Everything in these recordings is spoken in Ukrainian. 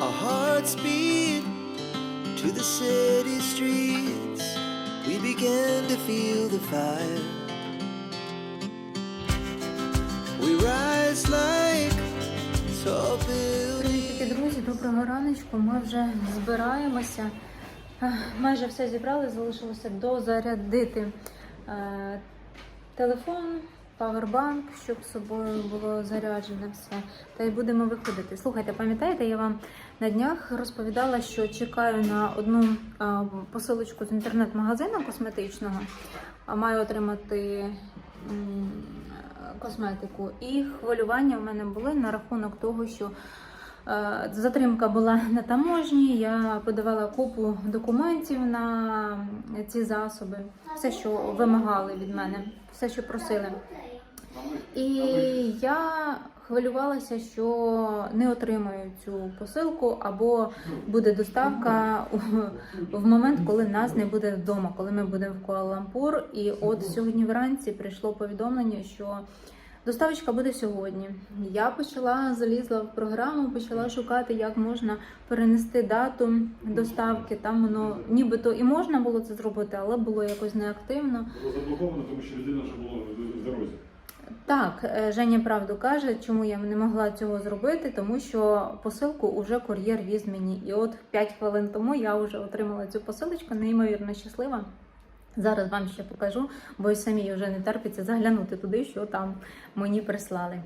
Our hearts beat to the city streets. We began to feel the fire. We rise like tall buildings. Друзі, доброго раночку. Ми вже збираємося. Майже все зібрали, залишилося дозарядити е, телефон, павербанк, щоб собою було заряджене все. Та й будемо виходити. Слухайте, пам'ятаєте, я вам на днях розповідала, що чекаю на одну посилочку з інтернет-магазину косметичного, а маю отримати. Косметику і хвилювання в мене були на рахунок того, що Е, Затримка була на таможні. Я подавала купу документів на ці засоби, все, що вимагали від мене, все, що просили. І я хвилювалася, що не отримаю цю посилку, або буде доставка в момент, коли нас не буде вдома, коли ми будемо в Куала-Лампур. І от сьогодні вранці прийшло повідомлення, що Доставочка буде сьогодні. Я почала залізла в програму, почала шукати, як можна перенести дату доставки. Там воно нібито і можна було це зробити, але було якось неактивно. Було заблоковано, тому що людина вже була в дорозі. Так, е, Женя правду каже, чому я не могла цього зробити, тому що посилку вже кур'єр віз мені. І от 5 хвилин тому я вже отримала цю посилочку, неймовірно щаслива. Зараз вам ще покажу, бо й самі вже не терпиться заглянути туди, що там мені прислали.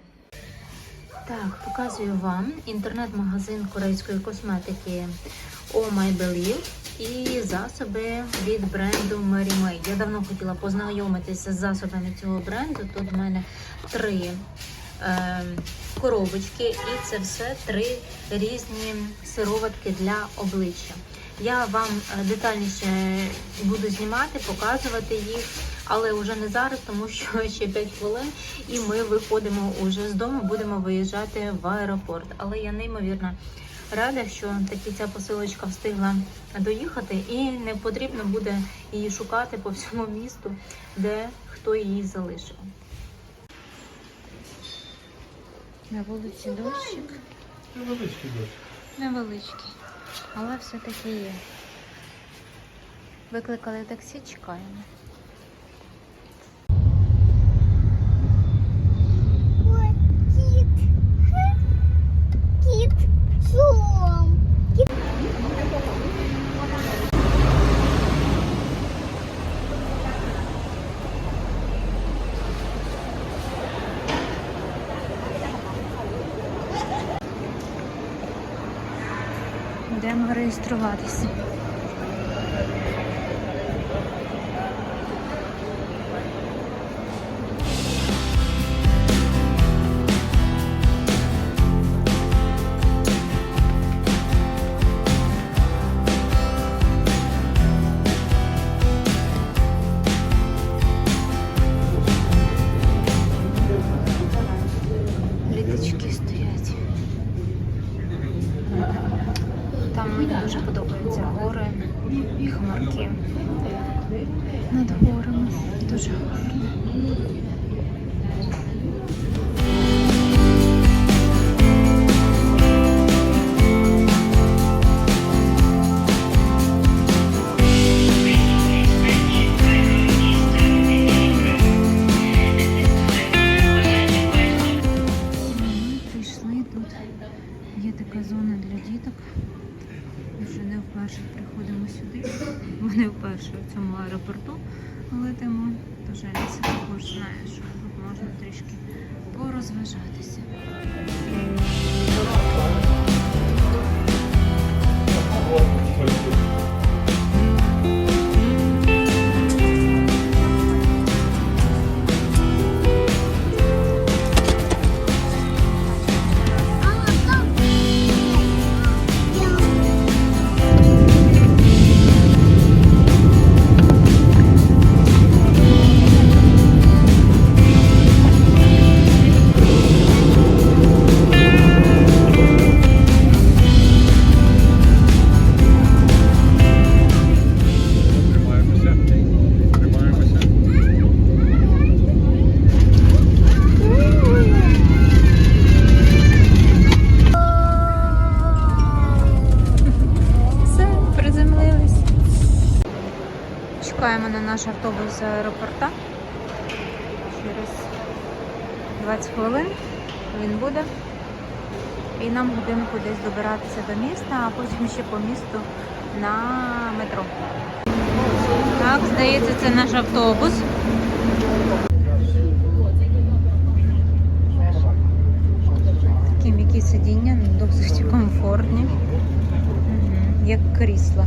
Так, показую вам інтернет-магазин корейської косметики Oh My Believe і засоби від бренду Mary May. Я давно хотіла познайомитися з засобами цього бренду. Тут в мене три е, коробочки, і це все три різні сироватки для обличчя. Я вам е, детальніше буду знімати, показувати їх, але вже не зараз, тому що ще 5 хвилин, і ми виходимо уже з дому, будемо виїжджати в аеропорт. Але я неймовірно рада, що таки ця посилочка встигла доїхати, і не потрібно буде її шукати по всьому місту, де хто її залишив. На вулиці дощик. Невеличкий дощ. Невеличкий, але все-таки є. Викликали таксі, чекаємо. Йдемо летимо. Тож Аліса також знає, що тут можна трішки порозважатися. Чекаємо на наш автобус з аеропорта. Через 20 хвилин він буде. І нам годинку десь добиратися до міста, а потім ще по місту на метро. Так, здається, це наш автобус. Такі м'які сидіння, досить комфортні, як крісла.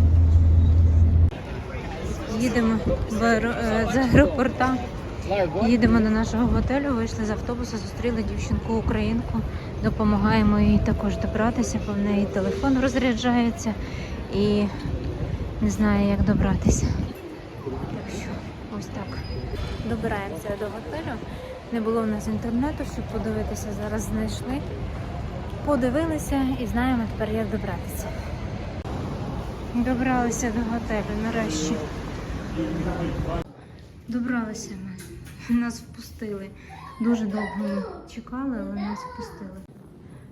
Їдемо е, з аеропорта. Їдемо до нашого готелю, вийшли з автобуса, зустріли дівчинку українку, допомагаємо їй також добратися, бо в неї телефон розряджається і не знає, як добратися. Так що ось так. Добираємося до готелю. Не було в нас інтернету, щоб подивитися. Зараз знайшли. Подивилися і знаємо тепер, як добратися. Добралися до готелю нарешті. Добралися ми. Нас впустили. Дуже довго ми чекали, але нас впустили.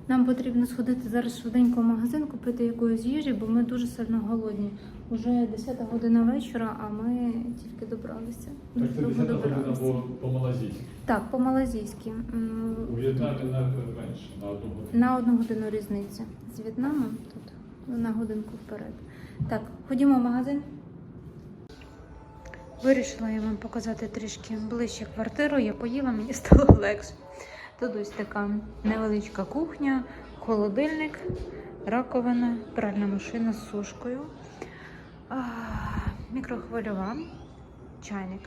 Нам потрібно сходити зараз швиденько в магазин, купити якоїсь їжі, бо ми дуже сильно голодні. Уже 10 година вечора, а ми тільки добралися. Так це довго 10 година добралися. по-малазійськи. Так, по-малазійськи. У В'єтнамі на менше, на одну годину. На одну годину різниця. З В'єтнамом тут на годинку вперед. Так, ходімо в магазин. Вирішила я вам показати трішки ближче квартиру. Я поїла, мені стало легше. Тут ось така невеличка кухня, холодильник, раковина, пральна машина з сушкою, мікрохвильова, чайник.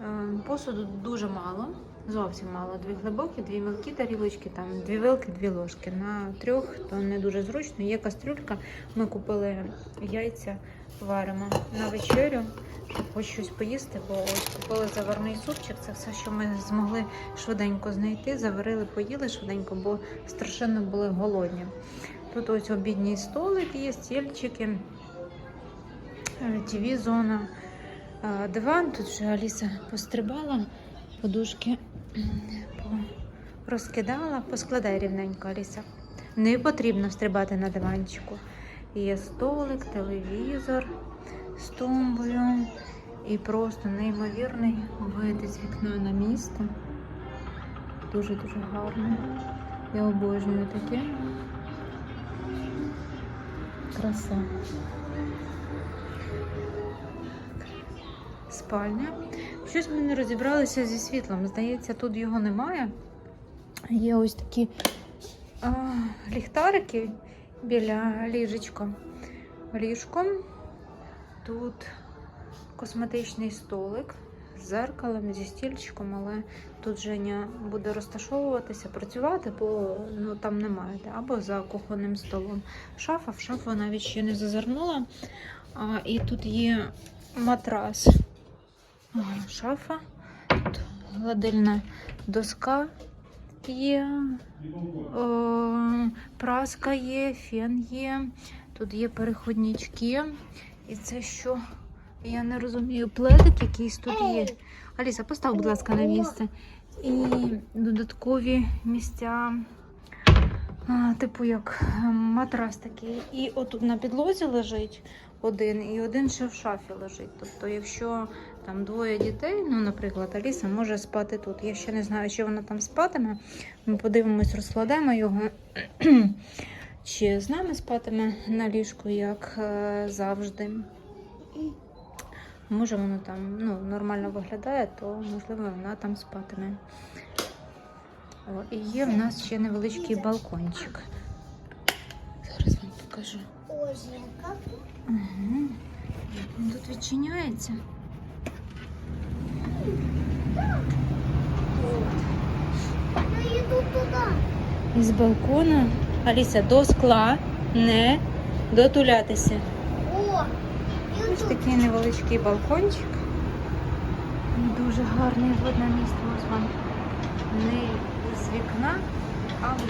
Е, Посуду дуже мало, зовсім мало. Дві глибокі, дві мілкі тарілочки, там дві вилки, дві ложки. На трьох то не дуже зручно. Є кастрюлька. Ми купили яйця, варимо на вечерю. Хоч щось поїсти, бо ось купили заварний супчик. Це все, що ми змогли швиденько знайти. Заварили, поїли швиденько, бо страшенно були голодні. Тут ось обідній столик є, стільчики, тв зона диван. Тут вже Аліса пострибала, подушки розкидала, поскладай рівненько, Аліса. Не потрібно стрибати на диванчику. Є столик, телевізор з тумбою і просто неймовірний вид з вікна на місто. Дуже-дуже гарно. Я обожнюю таке. Краса. Спальня. Щось ми не розібралися зі світлом. Здається, тут його немає. Є ось такі а, ліхтарики біля ліжечка. Ліжком. Тут косметичний столик з зеркалом, зі стільчиком, але тут Женя буде розташовуватися, працювати, бо ну, там немає. де, Або за кухонним столом. Шафа, в шафу навіть ще не зазирнула. А, і тут є матрас. Шафа, гладильна доска є, о, праска є, фен є, тут є переходнички. І це що? Я не розумію. Пледик якийсь тут є. Аліса, постав, будь ласка, на місце. І додаткові місця. Типу як ем, матрас такий. І отут на підлозі лежить один, і один ще в шафі лежить. Тобто, якщо там двоє дітей, ну, наприклад, Аліса може спати тут. Я ще не знаю, чи вона там спатиме. Ми подивимось, розкладемо його. Чи з нами спатиме на ліжку, як е, завжди. Може, воно там ну, нормально виглядає, то можливо вона там спатиме. О, і є в нас ще невеличкий балкончик. Зараз вам покажу. Угу. Тут відчиняється. Я иду туда. Із балкона. Аліса, до скла не дотулятися. О, Ось такий невеличкий балкончик. Дуже гарний видно місто. Ось вам не з вікна, а в.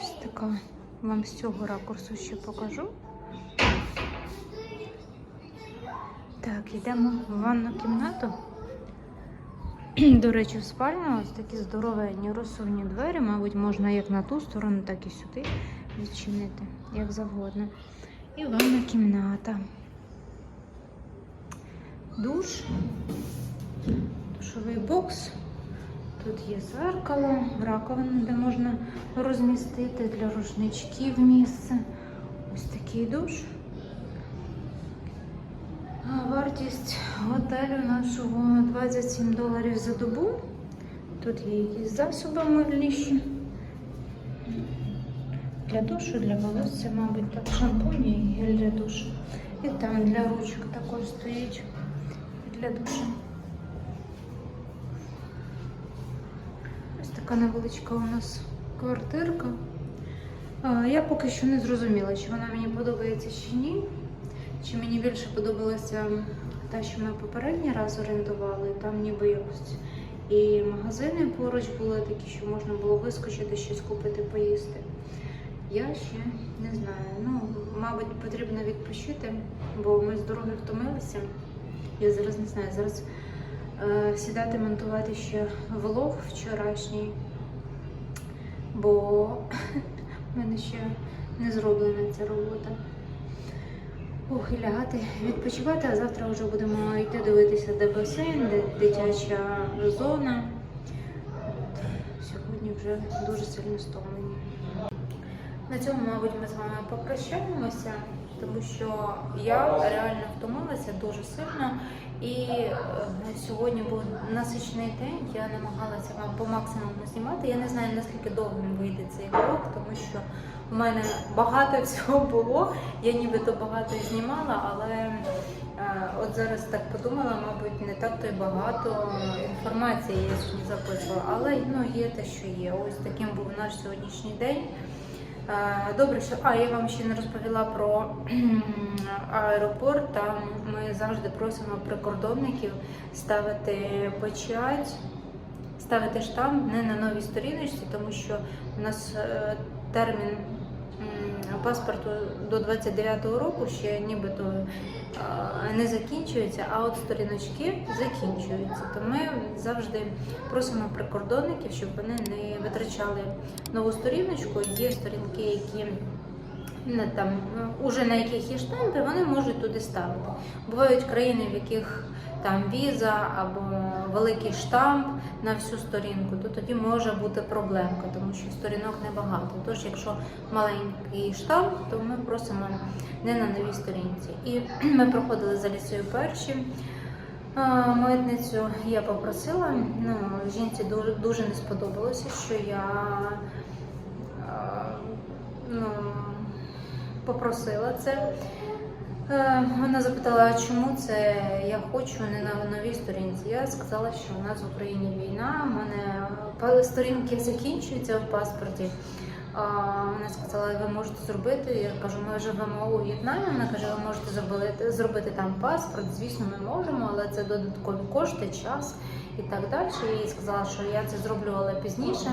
Ось така вам з цього ракурсу ще покажу. Так, йдемо в ванну кімнату. До речі, в спальню ось такі здоровенні розсувні двері, мабуть, можна як на ту сторону, так і сюди відчинити, як завгодно. І ванна кімната. Душ, душовий бокс. Тут є зеркало, раковина, де можна розмістити для рушничків місце. Ось такий душ. Вартість готелю нашого 27 доларів за добу. Тут є якісь засоби мильніші. Для душу, для волосся, мабуть, так, шампунь і гель для душу. І там для ручок також стоїть для душу. Ось така невеличка у нас квартирка. Я поки що не зрозуміла, чи вона мені подобається чи ні. Чи мені більше подобалася та, що ми попередній раз орендували, там ніби якось і магазини поруч були такі, що можна було вискочити, щось купити, поїсти. Я ще не знаю. Ну, мабуть, потрібно відпочити, бо ми з дороги втомилися. Я зараз не знаю, зараз сідати монтувати ще влог вчорашній, бо в мене ще не зроблена ця робота. Ох, і лягати, відпочивати, а завтра вже будемо йти дивитися, де басейн, де дитяча зона. Сьогодні вже дуже сильно стомлені. На цьому, мабуть, ми з вами попрощаємося, тому що я реально втомилася дуже сильно. І е, сьогодні був насичений день. Я намагалася вам по максимуму знімати. Я не знаю наскільки довгим вийде цей влог, тому що у мене багато всього було. Я нібито багато знімала, але е, от зараз так подумала, мабуть, не так то й багато інформації я сьогодні записувала. Але ну, є те, що є. Ось таким був наш сьогоднішній день. Е, Добре, що а я вам ще не розповіла про аеропорт. Там ми завжди просимо прикордонників ставити печать, ставити штамп не на новій сторіночці, тому що у нас е, термін паспорту до 29-го року ще нібито е, не закінчується, а от сторіночки закінчуються. То ми завжди просимо прикордонників, щоб вони не витрачали нову сторіночку. Є сторінки, які не там уже на яких є штампи, вони можуть туди ставити. Бувають країни, в яких там віза або великий штамп на всю сторінку, то тоді може бути проблемка, тому що сторінок небагато. Тож, якщо маленький штамп, то ми просимо не на новій сторінці. І ми проходили за лісою перші. Митницю я попросила, ну, жінці дуже, дуже не сподобалося, що я ну, попросила це. Е, Вона запитала, чому це я хочу не на новій сторінці. Я сказала, що у нас в Україні війна, в мене сторінки закінчуються в паспорті. Вона сказала, ви можете зробити. Я кажу, ми живемо у В'єтнамі. Вона каже, ви можете зробити, зробити там паспорт. Звісно, ми можемо, але це додаткові кошти, час і так далі. Я їй сказала, що я це зроблю, але пізніше.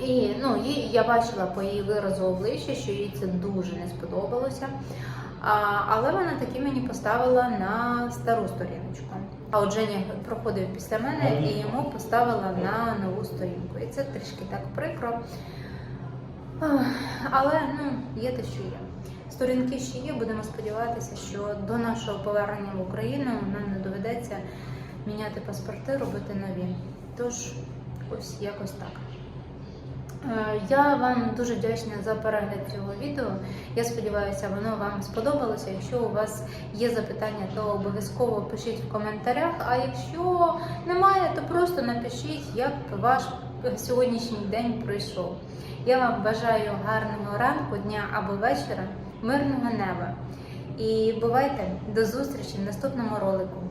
І ну, їй, я бачила по її виразу обличчя, що їй це дуже не сподобалося. А, але вона таки мені поставила на стару сторіночку. А от Женя проходив після мене і йому поставила на нову сторінку. І це трішки так прикро. Але ну, є те, що є. Сторінки ще є, будемо сподіватися, що до нашого повернення в Україну нам не доведеться міняти паспорти, робити нові. Тож, ось якось так. Е, Я вам дуже вдячна за перегляд цього відео. Я сподіваюся, воно вам сподобалося. Якщо у вас є запитання, то обов'язково пишіть в коментарях. А якщо немає, то просто напишіть, як ваш сьогоднішній день пройшов. Я вам бажаю гарного ранку, дня або вечора, мирного неба. І бувайте до зустрічі в наступному ролику.